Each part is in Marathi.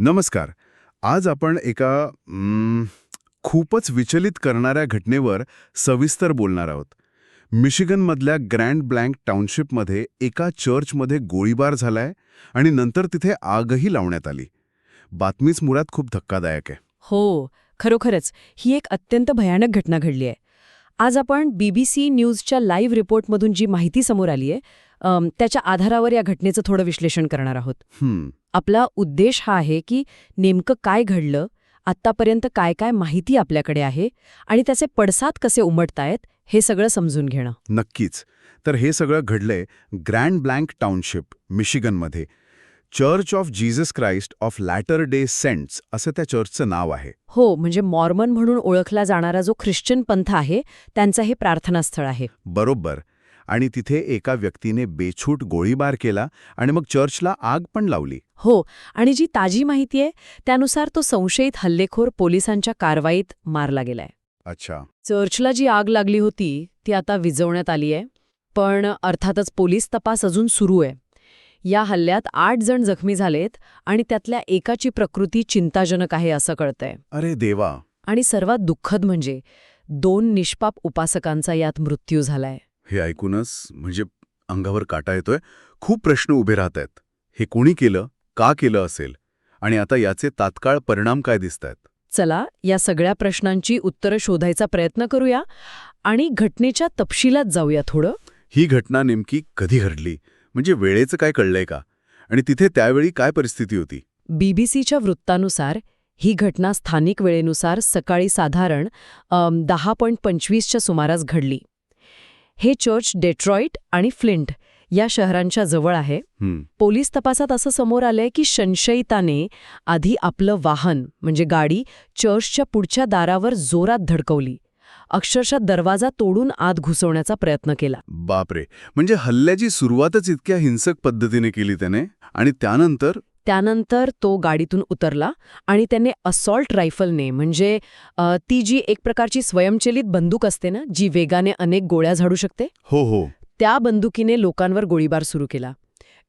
नमस्कार. आज आपण एका खूपच विचलित करणाऱ्या घटनेवर सविस्तर बोलणार आहोत. मिशिगनमधल्या ग्रँड ब्लँक टाउनशिपमध्ये एका चर्चमध्ये गोळीबार झालाय आणि नंतर तिथे आगही लावण्यात आली. बातमीच मुळात खूप धक्कादायक आहे. हो खरोखरच. ही एक अत्यंत भयानक घटना घडली आहे. आज आपण बीबीसी न्यूजच्या लाईव्ह रिपोर्टमधून जी माहिती समोर आली आहे त्याच्या आधारावर या घटनेचं थोडं विश्लेषण करणार आहोत. आपला उद्देश हा आहे की नेमकं काय घडलं आत्तापर्यंत काय काय माहिती आपल्याकडे आहे आणि त्याचे पडसाद कसे उमटतायत हे सगळं समजून घेणं. नक्कीच. तर हे सगळं घडलंय grand blank township मिशिगनमध्ये. Church of Jesus Christ of Latter Day Saints असं त्या चर्चचं नाव आहे. हो म्हणजे मॉर्मन म्हणून ओळखला जाणारा जो ख्रिश्चन पंथ आहे त्यांचं हे प्रार्थनास्थळ आहे. बरोबर. आणि तिथे एका व्यक्तीने बेछूट गोळीबार केला आणि मग चर्चला आग पण लावली. हो आणि जी ताजी माहिती आहे त्यानुसार तो संशयित हल्लेखोर पोलिसांच्या कारवाईत मारला गेलाय. अच्छा. चर्चला जी आग लागली होती ती आता विझवण्यात आली आहे पण अर्थातच पोलीस तपास अजून सुरू आहे. या हल्ल्यात आठ जण जखमी झालेत आणि त्यातल्या एकाची प्रकृती चिंताजनक आहे असं कळतंय. अरे देवा. आणि सर्वात दुःखद म्हणजे दोन निष्पाप उपासकांचा यात मृत्यू झालाय. हे ऐकूनच म्हणजे अंगावर काटा येतोय. खूप प्रश्न उभे राहत आहेत. हे कोणी केलं? का केलं असेल? आणि आता याचे तात्काळ परिणाम काय दिसत आहेत चला या सगळ्या प्रश्नांची उत्तरं शोधायचा प्रयत्न करूया आणि घटनेच्या तपशिलात जाऊया थोडं. ही घटना नेमकी कधी घडली? म्हणजे वेळेचं काय कळलंय का? आणि तिथे त्यावेळी काय परिस्थिती होती? बीबीसीच्या वृत्तानुसार ही घटना स्थानिक वेळेनुसार सकाळी साधारण दहा पॉईंट पंचवीसच्या सुमारास घडली. हे चर्च डेट्रॉईट आणि फ्लिंट या शहरांच्या जवळ आहे. पोलीस तपासात असं समोर आलंय की संशयिताने आधी आपलं वाहन म्हणजे गाडी चर्चच्या पुढच्या दारावर जोरात धडकवली. अक्षरशः दरवाजा तोडून आत घुसवण्याचा प्रयत्न केला. बापरे. म्हणजे हल्ल्याची सुरुवातच इतक्या हिंसक पद्धतीने केली त्याने? आणि त्यानंतर त्यानंतर तो गाडीतून उतरला आणि त्याने असॉल्ट रायफलने म्हणजे ती जी एक प्रकारची स्वयंचलित बंदूक असते ना जी वेगाने अनेक गोळ्या झाडू शकते? हो हो. त्या बंदुकीने लोकांवर गोळीबार सुरू केला.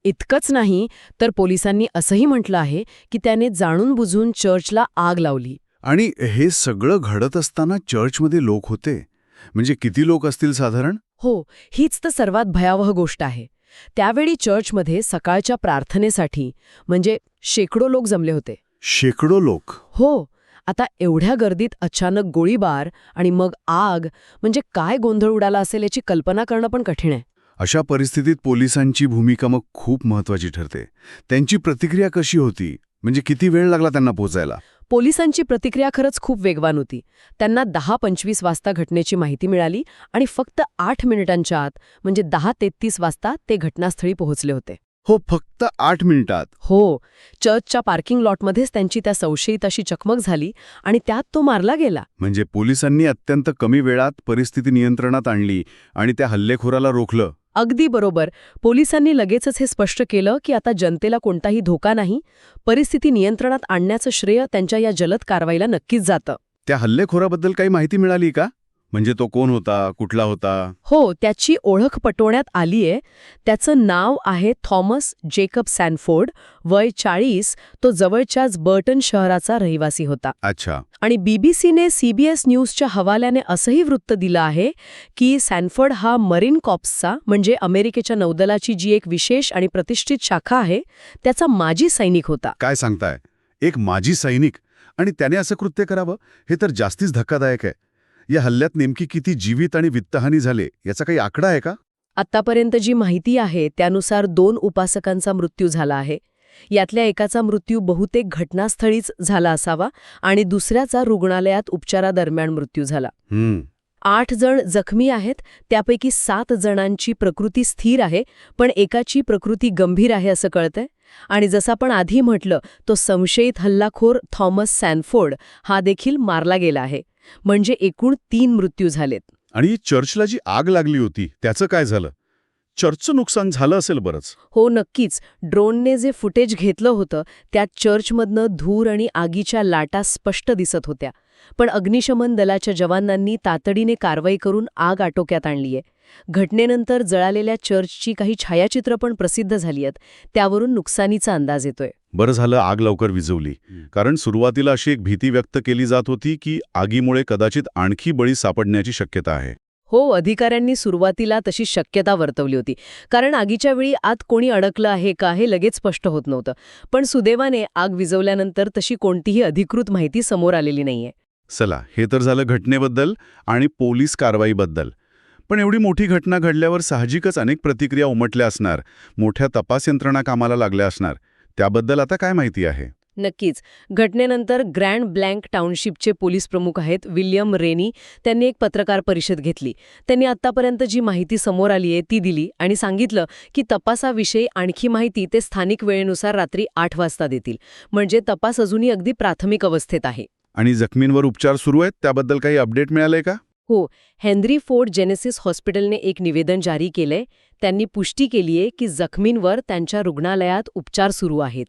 इतकंच नाही तर पोलिसांनी असंही म्हटलं आहे की त्याने जाणून बुजून चर्चला आग लावली. आणि हे सगळं घडत असताना चर्चमध्ये लोक होते? म्हणजे किती लोक असतील साधारण? हो हीच तर सर्वात भयावह गोष्ट आहे. त्यावेळी चर्चमध्ये सकाळच्या प्रार्थनेसाठी म्हणजे शेकडो लोक जमले होते. शेकडो लोक? हो आता एवढ्या गर्दीत अचानक गोळीबार आणि मग आग म्हणजे काय गोंधळ उडाला असेल याची कल्पना करणं पण कठीण आहे. अशा परिस्थितीत पोलिसांची भूमिका मग खूप महत्वाची ठरते. त्यांची प्रतिक्रिया कशी होती? म्हणजे किती वेळ लागला त्यांना पोचायला? पोलिसांची प्रतिक्रिया खरंच खूप वेगवान होती. त्यांना दहा पंचवीस वाजता घटनेची माहिती मिळाली आणि फक्त आठ मिनिटांच्या आत म्हणजे दहा तेहतीस वाजता ते घटनास्थळी पोहोचले होते. हो फक्त आठ मिनिटात. हो चर्चच्या पार्किंग लॉटमध्येच त्यांची त्या संशयित अशी चकमक झाली आणि त्यात तो मारला गेला. म्हणजे पोलिसांनी अत्यंत कमी वेळात परिस्थिती नियंत्रणात आणली आणि त्या हल्लेखोराला रोखलं. अगदी बरोबर. पोलिसांनी लगेचच हे स्पष्ट केलं की आता जनतेला कोणताही धोका नाही परिस्थिती नियंत्रणात आणण्याचं श्रेय त्यांच्या या जलद कारवाईला नक्कीच जातं. त्या हल्लेखोराबद्दल काही माहिती मिळाली का? म्हणजे तो कोण होता? कुठला होता? हो त्याची ओळख पटवण्यात आलीय. त्याचं नाव आहे थॉमस जेकब सॅनफोर्ड. वय चाळीस. तो जवळच्याच बर्टन शहराचा रहिवासी होता. अच्छा. आणि बीबीसीने सीबीएस न्यूजच्या हवाल्याने असंही वृत्त दिलं आहे की सॅनफर्ड हा मरीन कॉप्सचा म्हणजे अमेरिकेच्या नौदलाची जी एक विशेष आणि प्रतिष्ठित शाखा आहे त्याचा माजी सैनिक होता. काय सांगताय? एक माजी सैनिक? आणि त्याने असं कृत्य करावं? हे तर जास्तीच धक्कादायक आहे. या हल्ल्यात नेमकी किती जीवित आणि वित्तहानी झाले याचा काही आकडा आहे का? आत्तापर्यंत जी माहिती आहे त्यानुसार दोन उपासकांचा मृत्यू झाला आहे. यातल्या एकाचा मृत्यू बहुतेक घटनास्थळीच झाला असावा आणि दुसऱ्याचा रुग्णालयात उपचारादरम्यान मृत्यू झाला. आठ जण जखमी आहेत त्यापैकी सात जणांची प्रकृती स्थिर आहे पण एकाची प्रकृती गंभीर आहे असं कळतंय. आणि जसं आपण आधी म्हटलं तो संशयित हल्लाखोर थॉमस सॅनफोर्ड हा देखील मारला गेला आहे. म्हणजे एकूण तीन मृत्यू झालेत. आणि चर्चला जी आग लागली होती त्याचं काय झालं? चर्चचं नुकसान झालं असेल बरंच. हो नक्कीच. ड्रोनने जे फुटेज घेतलं होतं त्यात चर्चमधनं धूर आणि आगीच्या लाटा स्पष्ट दिसत होत्या. पण अग्निशमन दलाच्या जवानांनी तातडीने कारवाई करून आग आटोक्यात आणलीय घटनेनंतर जळालेल्या चर्चची काही छायाचित्र पण प्रसिद्ध झाली आहेत. त्यावरून नुकसानीचा अंदाज येतोय. बरं झालं आग लवकर विझवली. कारण सुरुवातीला अशी एक भीती व्यक्त केली जात होती की आगीमुळे कदाचित आणखी बळी सापडण्याची शक्यता आहे. हो अधिकाऱ्यांनी सुरुवातीला तशी शक्यता वर्तवली होती. कारण आगीच्या वेळी आत कोणी अडकलं आहे का हे लगेच स्पष्ट होत नव्हतं. पण सुदैवाने आग विझवल्यानंतर तशी कोणतीही अधिकृत माहिती समोर आलेली नाहीये. चला हे तर झालं घटनेबद्दल आणि पोलीस कारवाईबद्दल. पण एवढी मोठी घटना घडल्यावर साहजिकच अनेक प्रतिक्रिया उमटल्या असणार मोठ्या तपास यंत्रणा कामाला लागल्या असणार. त्याबद्दल आता काय माहिती आहे? नक्कीच. घटनेनंतर ग्रँड ब्लँक टाउनशिपचे पोलीस प्रमुख आहेत विल्यम रेनी. त्यांनी एक पत्रकार परिषद घेतली. त्यांनी आतापर्यंत जी माहिती समोर आली आहे ती दिली आणि सांगितलं की तपासाविषयी आणखी माहिती ते स्थानिक वेळेनुसार रात्री आठ वाजता देतील. म्हणजे तपास अजूनही अगदी प्राथमिक अवस्थेत आहे. आणि जखमींवर उपचार सुरू आहेत? त्याबद्दल काही अपडेट मिळालंय का? हेनरी फोर्ड जेनेसिस हॉस्पिटलने एक निवेदन जारी केलंय. त्यांनी पुष्टी केलीये की जखमींवर त्यांच्या रुग्णालयात उपचार सुरू आहेत.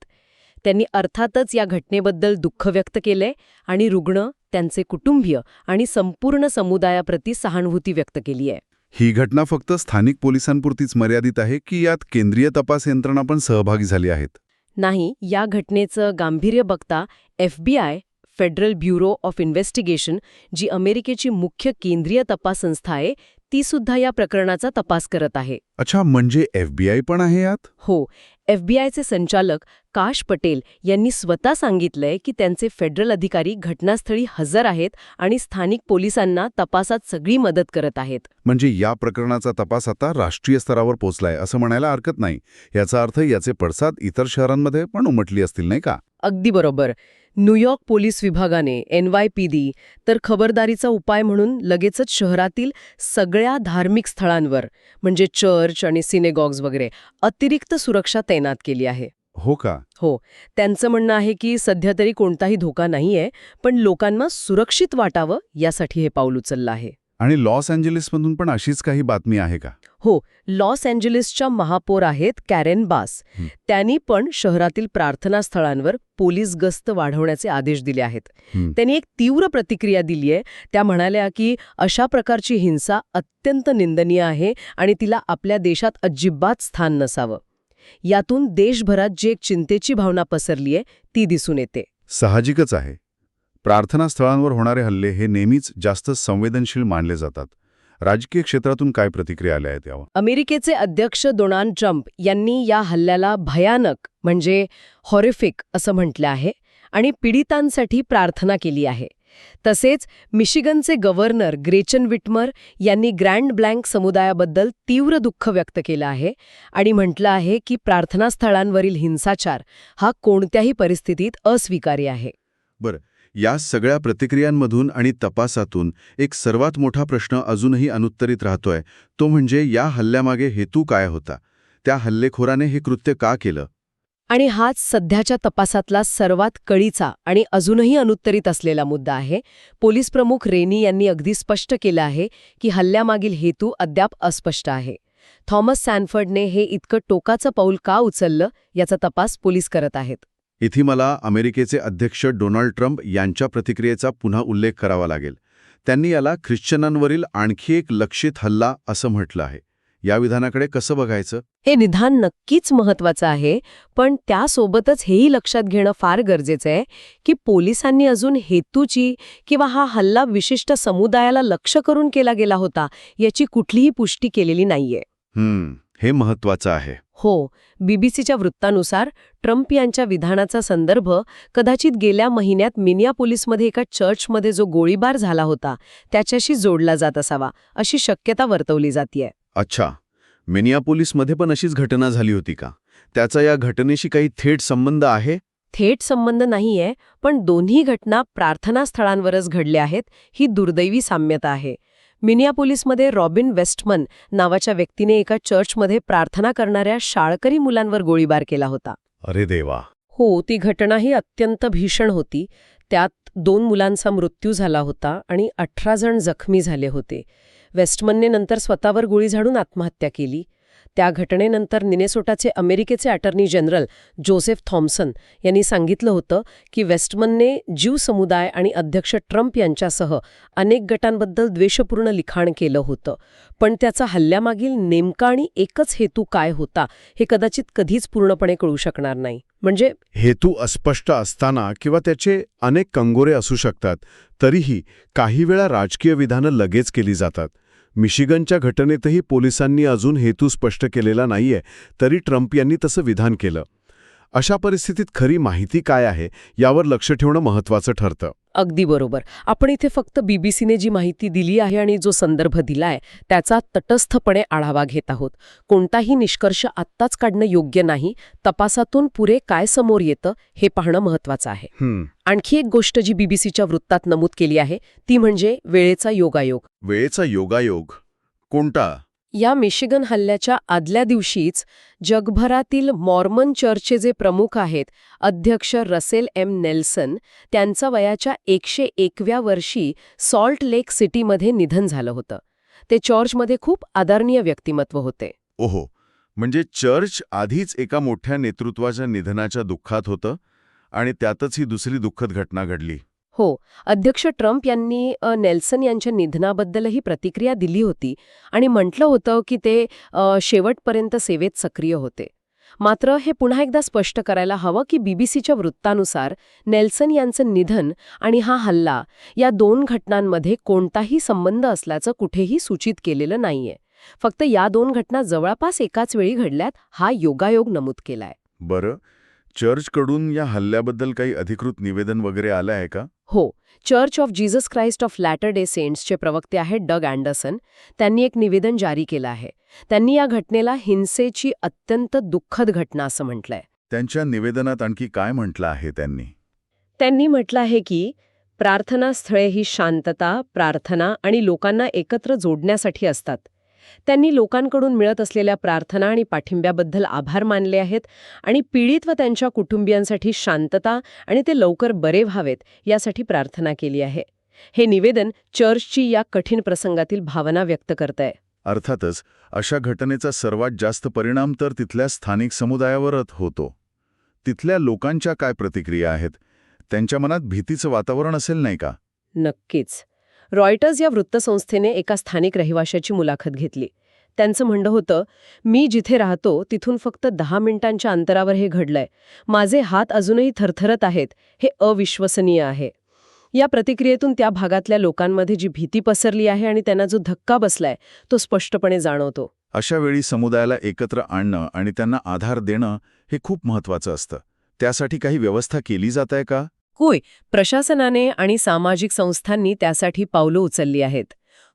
त्यांनी अर्थातच या घटनेबद्दल दुःख व्यक्त केलंय आणि रुग्ण त्यांचे कुटुंबीय आणि संपूर्ण समुदायाप्रती सहानुभूती व्यक्त केली आहे. ही घटना फक्त स्थानिक पोलिसांपुरतीच मर्यादित आहे की यात केंद्रीय तपास यंत्रणा पण सहभागी झाली आहेत? नाही या घटनेचं गांभीर्य बघता FBI Federal Bureau of Investigation जी अमेरिकेची मुख्य केंद्रीय तपास संस्था आहे ती सुद्धा या प्रकरणाचा तपास करत आहे. अच्छा म्हणजे एफबीआय पण आहे यात? हो एफबीआयचे संचालक काश पटेल यांनी स्वतः सांगितलंय की त्यांचे फेडरल अधिकारी घटनास्थळी हजर आहेत आणि स्थानिक पोलिसांना तपासात सगळी मदत करत आहेत. म्हणजे या प्रकरणाचा तपास आता राष्ट्रीय स्तरावर पोहोचलाय असं म्हणायला हरकत नाही. याचा अर्थ याचे पडसाद इतर शहरांमध्ये पण उमटली असतील नाही का? अगदी बरोबर. न्यूयॉर्क पोलीस विभागाने एन वाय पी डी तर खबरदारीचा उपाय म्हणून लगेचच शहरातील सगळ्या धार्मिक स्थळांवर म्हणजे चर्च आणि सिनेगॉग्स वगैरे अतिरिक्त सुरक्षा तैनात केली आहे. हो का? हो. त्यांचं म्हणणं आहे की सध्या तरी कोणताही धोका नाहीये पण लोकांना सुरक्षित वाटावं यासाठी हे पाऊल उचललं आहे. आणि लॉस एंजेलिसमधून पण अशीच काही बातमी आहे का? हो. लॉस एंजेलिसच्या महापौर आहेत कॅरेन बास. त्यांनी पण शहरातील प्रार्थना स्थळांवर पोलीस गस्त वाढवण्याचे आदेश दिले आहेत. त्यांनी एक तीव्र प्रतिक्रिया दिली आहे. त्या म्हणाल्या की अशा प्रकारची हिंसा अत्यंत निंदनीय आहे आणि तिला आपल्या देशात अजिबात स्थान नसावं. यातून देशभरात जी एक चिंतेची भावना पसरली आहे ती दिसून येते. साहजिकच आहे. प्रार्थना स्थळांवर होणारे हल्ले हे नेहमीच जास्त संवेदनशील मानले जातात. राजकीय क्षेत्रातून काय प्रतिक्रिया आल्या आहेत यावर? अमेरिकेचे अध्यक्ष डोनाल्ड ट्रम्प यांनी या हल्ल्याला भयानक म्हणजे हॉरिफिक असं म्हटलं आहे आणि पीडितांसाठी प्रार्थना केली आहे. तसेच मिशिगनचे गव्हर्नर ग्रेचन विटमर यांनी ग्रँड ब्लँक समुदायाबद्दल तीव्र दुःख व्यक्त केलं आहे आणि म्हटलं आहे की प्रार्थनास्थळांवरील हिंसाचार हा कोणत्याही परिस्थितीत अस्वीकार्य आहे. बरं या सगळ्या प्रतिक्रियांमधून आणि तपासातून एक सर्वात मोठा प्रश्न अजूनही अनुत्तरित राहतोय तो म्हणजे या हल्ल्यामागे हेतू काय होता? त्या हल्लेखोराने हे कृत्य का केलं? आणि हाच सध्याच्या तपासातला सर्वात कळीचा आणि अजूनही अनुत्तरित असलेला मुद्दा आहे. पोलीस प्रमुख रेनी यांनी अगदी स्पष्ट केलं आहे की हल्ल्यामागील हेतू अद्याप अस्पष्ट आहे. थॉमस सॅनफर्डने हे इतकं टोकाचं पाऊल का उचललं याचा तपास पोलीस करत आहेत. इथे मला अमेरिकेचे अध्यक्ष डोनाल्ड ट्रम्प यांच्या प्रतिक्रियेचा पुन्हा उल्लेख करावा लागेल. त्यांनी याला ख्रिश्चनांवरील आणखी एक लक्षित हल्ला असं म्हटलं आहे. या विधानाकडे कसं बघायचं? हे निधान नक्कीच महत्वाचं आहे पण त्यासोबतच हेही लक्षात घेणं फार गरजेचं आहे की पोलिसांनी अजून हेतूची किंवा हा हल्ला विशिष्ट समुदायाला लक्ष करून केला गेला होता याची कुठलीही पुष्टी केलेली नाहीये. हम्म हे महत्वाचं आहे. हो बीबीसीच्या वृत्तानुसार ट्रम्प यांच्या विधानाचा संदर्भ कदाचित गेल्या महिन्यात मिनियापोलिसमध्ये एका चर्चमध्ये जो गोळीबार झाला होता त्याच्याशी जोडला जात असावा अशी शक्यता वर्तवली जातीये. अच्छा. मिनियापोलिसमध्ये पण अशीच घटना झाली होती का? त्याचा या घटनेशी काही थेट संबंध आहे? थेट संबंध नाहीये पण दोन्ही घटना प्रार्थनास्थळांवरच घडल्या आहेत ही दुर्दैवी साम्यता आहे. मिनियापोलिसमध्ये रॉबिन वेस्टमन नावाच्या व्यक्तीने एका चर्चमध्ये प्रार्थना करणाऱ्या शाळकरी मुलांवर गोळीबार केला होता. अरे देवा. हो ती घटना ही अत्यंत भीषण होती. त्यात दोन मुलांचा मृत्यू झाला होता आणि अठरा जण जखमी झाले होते. वेस्टमनने नंतर स्वतःवर गोळी झाडून आत्महत्या केली. त्या घटनेनंतर निनेसोटाचे अमेरिकेचे अटर्नी जनरल जोसेफ थॉम्सन यांनी सांगितलं होतं की वेस्टमनने ज्यू समुदाय आणि अध्यक्ष ट्रम्प यांच्यासह अनेक गटांबद्दल द्वेषपूर्ण लिखाण केलं होतं. पण त्याचा हल्ल्यामागील नेमका आणि एकच हेतू काय होता हे कदाचित कधीच पूर्णपणे कळू शकणार नाही. म्हणजे हेतू अस्पष्ट असताना किंवा त्याचे अनेक कंगोरे असू शकतात तरीही काही वेळा राजकीय विधानं लगेच केली जातात. मिशिगनच्या घटनेतही पोलिसांनी अजून हेतू स्पष्ट केलेला नाहीये तरी ट्रम्प यांनी तसं विधान केलं. अशा परिस्थितीत खरी माहिती काय आहे यावर लक्ष ठेवणं महत्वाचं ठरतं. अगदी बरोबर. आपण इथे फक्त बीबीसीने जी माहिती दिली आहे आणि जो संदर्भ दिलाय त्याचा तटस्थपणे आढावा घेत आहोत. कोणताही निष्कर्ष आत्ताच काढणं योग्य नाही तपासातून पुरे काय समोर येतं हे पाहणं महत्वाचं आहे. हं, आणखी एक गोष्ट जी बीबीसीच्या वृत्तात नमूद केली आहे ती म्हणजे वेळेचा योगायोग. वेळेचा योगायोग. कोणता? या मिशिगन हल्ल्याच्या आदल्या दिवशीच जगभरातील मॉर्मन चर्चचे जे प्रमुख आहेत अध्यक्ष रसेल एम नेल्सन त्यांचा वयाच्या एकशे एकव्या वर्षी सॉल्ट लेक सिटीमध्ये निधन झालं होतं. ते चर्चमध्ये खूप आदरणीय व्यक्तिमत्व होते. ओहो म्हणजे चर्च आधीच एका मोठ्या नेतृत्वाच्या निधनाच्या दुःखात होतं आणि त्यातच ही दुसरी दुःखद घटना घडली. हो अध्यक्ष ट्रम्प यांनी नेल्सन यांच्या निधनाबद्दलही प्रतिक्रिया दिली होती आणि म्हटलं होतं की ते शेवटपर्यंत सेवेत सक्रिय होते. मात्र हे पुन्हा एकदा स्पष्ट करायला हवं की बीबीसीच्या वृत्तानुसार नेल्सन यांचं निधन आणि हा हल्ला या दोन घटनांमध्ये कोणताही संबंध असल्याचं कुठेही सूचित केलेलं नाहीये. फक्त या दोन घटना जवळपास एकाच वेळी घडल्यात हा योगायोग नमूद केलाय. बरं. चर्चकडून या हल्ल्याबद्दल काही अधिकृत निवेदन वगैरे आलं आहे का? हो church of Jesus Christ of Latter Day सेंट्सचे प्रवक्ते आहेत डग अँडरसन त्यांनी एक निवेदन जारी केलं आहे. त्यांनी या घटनेला हिंसेची अत्यंत दुःखद घटना असं म्हटलंय. त्यांच्या निवेदनात आणखी काय म्हटलं आहे त्यांनी? त्यांनी म्हटलं आहे की प्रार्थनास्थळे ही शांतता प्रार्थना आणि लोकांना एकत्र जोडण्यासाठी असतात. त्यांनी लोकांकडून मिळत असलेल्या प्रार्थना आणि पाठिंब्याबद्दल आभार मानले आहेत आणि पीडित व त्यांच्या कुटुंबियांसाठी शांतता आणि ते लवकर बरे व्हावेत यासाठी प्रार्थना केली आहे. हे निवेदन चर्चची या कठीण प्रसंगातील भावना व्यक्त करतंय. अर्थातच अशा घटनेचा सर्वात जास्त परिणाम तर तिथल्या स्थानिक समुदायावरच होतो. तिथल्या लोकांच्या काय प्रतिक्रिया आहेत? त्यांच्या मनात भीतीचं वातावरण असेल नाही का? नक्कीच. रॉयटर्स या वृत्तसंस्थेने एका स्थानिक रहिवाशाची मुलाखत घेतली. त्यांचं म्हणणं होतं मी जिथे राहतो तिथून फक्त दहा मिनिटांच्या अंतरावर हे घडलंय. माझे हात अजूनही थरथरत आहेत. हे अविश्वसनीय आहे. या प्रतिक्रियेतून त्या भागातल्या लोकांमध्ये जी भीती पसरली आहे आणि त्यांना जो धक्का बसलाय तो स्पष्टपणे जाणवतो. अशा वेळी समुदायाला एकत्र आणणं आणि त्यांना आधार देणं हे खूप महत्वाचं असतं. त्यासाठी काही व्यवस्था केली जात आहे का? होय प्रशासनाने आणि सामाजिक संस्थांनी त्यासाठी पावलं उचलली आहेत.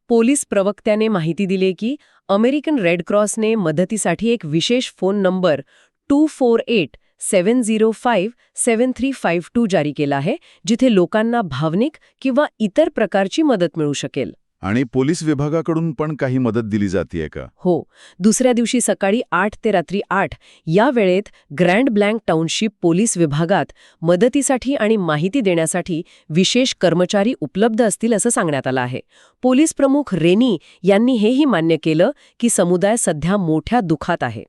पोलीस प्रवक्त्याने माहिती दिली की अमेरिकन रेड क्रॉसने मदतीसाठी एक विशेष phone number two four eight seven zero five seven three five two जारी केला आहे जिथे लोकांना भावनिक किंवा इतर प्रकारची मदत मिळू शकेल. आणि पोलीस विभागाकडून पण काही मदत दिली जातीये का? हो. दुसऱ्या दिवशी सकाळी आठ ते रात्री आठ या वेळेत ग्रँड ब्लँक टाउनशिप पोलीस विभागात मदतीसाठी आणि माहिती देण्यासाठी विशेष कर्मचारी उपलब्ध असतील असं सांगण्यात आलं आहे. पोलीस प्रमुख रेनी यांनी हेही मान्य केलं की समुदाय सध्या मोठ्या दुखात आहे.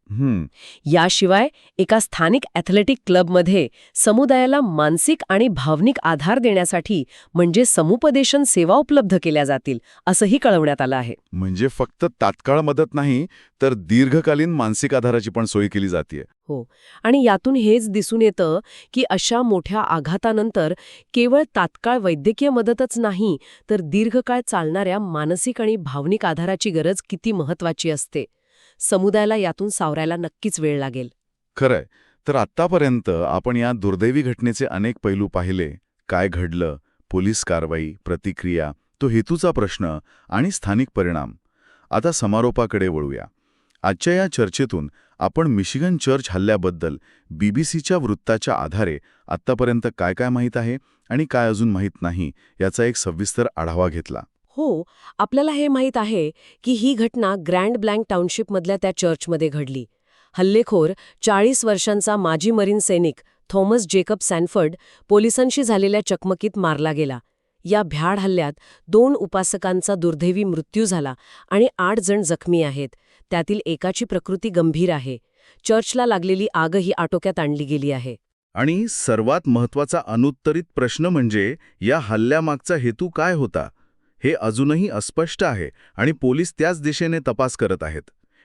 याशिवाय एका स्थानिक ॲथलेटिक क्लबमध्ये समुदायाला मानसिक आणि भावनिक आधार देण्यासाठी म्हणजे समुपदेशन सेवा उपलब्ध केल्या जातील असंही कळवण्यात आलं आहे. म्हणजे फक्त तात्काळ मदत नाही तर दीर्घकालीन मानसिक आधाराची पण सोय केली जाते हो. आणि यातून हेच दिसून येतं की अशा मोठ्या आघातानंतर केवळ तात्काळ वैद्यकीय मदतच नाही तर दीर्घकाळ चालणाऱ्या मानसिक आणि भावनिक आधाराची गरज किती महत्वाची असते. समुदायाला यातून सावरायला नक्कीच वेळ लागेल. खरंय. तर आत्तापर्यंत आपण या दुर्दैवी घटनेचे अनेक पैलू पाहिले. काय घडलं? पोलीस कारवाई प्रतिक्रिया तो हेतूचा प्रश्न आणि स्थानिक परिणाम. आता समारोपाकडे वळूया. आजच्या या चर्चेतून आपण मिशिगन चर्च हल्ल्याबद्दल बीबीसीच्या वृत्ताच्या आधारे आत्तापर्यंत काय काय माहीत आहे आणि काय अजून माहीत नाही याचा एक सविस्तर आढावा घेतला. हो आपल्याला हे माहीत आहे की ही घटना ग्रँड ब्लँक टाउनशिपमधल्या त्या चर्चमध्ये घडली. हल्लेखोर चाळीस वर्षांचा माजी मरीन सैनिक थॉमस जेकब सॅनफर्ड पोलिसांशी झालेल्या चकमकीत मारला गेला. या भ्याड हल्ल्यात दोन उपासकांचा दुर्दैवी मृत्यू झाला आणि आठ जण जखमी आहेत. त्यातील एकाची प्रकृती गंभीर आहे. चर्चला लागलेली आगही आटोक्यात आणली गेली आहे. आणि सर्वात महत्त्वाचा अनुत्तरित प्रश्न म्हणजे या हल्ल्यामागचा हेतू काय होता? हे अजूनही अस्पष्ट आहे आणि पोलीस त्याच दिशेने तपास करत आहेत.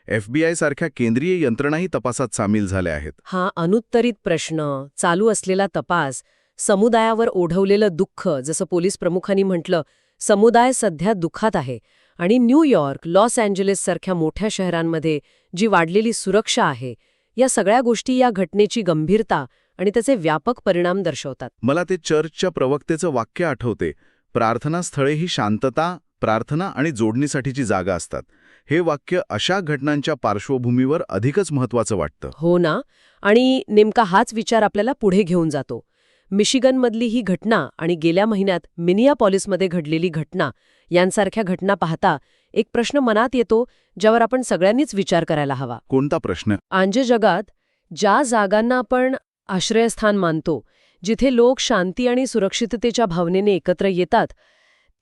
एफबीआय सारख्या केंद्रीय यंत्रणाही तपासात सामील झाल्या आहेत. हा अनुत्तरित प्रश्न चालू असलेला तपास समुदायावर ओढवलेलं दुःख जसं पोलीस प्रमुखांनी म्हटलं समुदाय सध्या दुःखात आहे. आणि न्यूयॉर्क लॉस एंजलिस सारख्या मोठ्या शहरांमध्ये जी वाढलेली सुरक्षा आहे या सगळ्या गोष्टी या घटनेची गंभीरता आणि त्याचे व्यापक परिणाम दर्शवतात. मला ते चर्चच्या प्रवक्तेचं वाक्य आठवते. प्रार्थनास्थळे ही शांतता प्रार्थना आणि जोडणीसाठीची जागा असतात. हे वाक्य अशा घटनांच्या पार्श्वभूमीवर अधिकच महत्वाचं वाटतं. हो ना? आणि नेमका हाच विचार आपल्याला पुढे घेऊन जातो. मिशिगनमधली ही घटना आणि गेल्या महिन्यात मिनियापॉलिसमध्ये घडलेली घटना यांसारख्या घटना पाहता एक प्रश्न मनात येतो ज्यावर आपण सगळ्यांनीच विचार करायला हवा. कोणता प्रश्न? आंजे जगात ज्या जागांना आपण आश्रयस्थान मानतो जिथे लोक शांती आणि सुरक्षिततेच्या भावनेने एकत्र येतात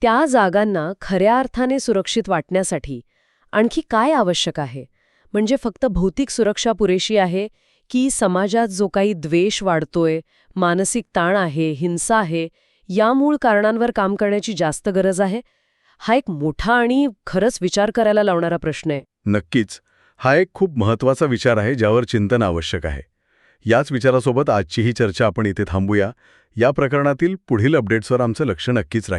त्या जागांना खऱ्या अर्थाने सुरक्षित वाटण्यासाठी आणखी काय आवश्यक आहे? म्हणजे फक्त भौतिक सुरक्षा पुरेशी आहे की समाजात जो काही द्वेष वाढतोय मानसिक ताण आहे हिंसा आहे या मूळ कारणांवर काम करण्याची जास्त गरज आहे? हा एक मोठा आणि खरंच विचार करायला लावणारा प्रश्न आहे. नक्कीच. हा एक खूप महत्त्वाचा विचार आहे ज्यावर चिंतन आवश्यक आहे. याच विचारासोबत आजची ही चर्चा आपण इथे थांबूया. या प्रकरणातील पुढील अपडेट्सवर आमचं लक्ष नक्कीच राहील.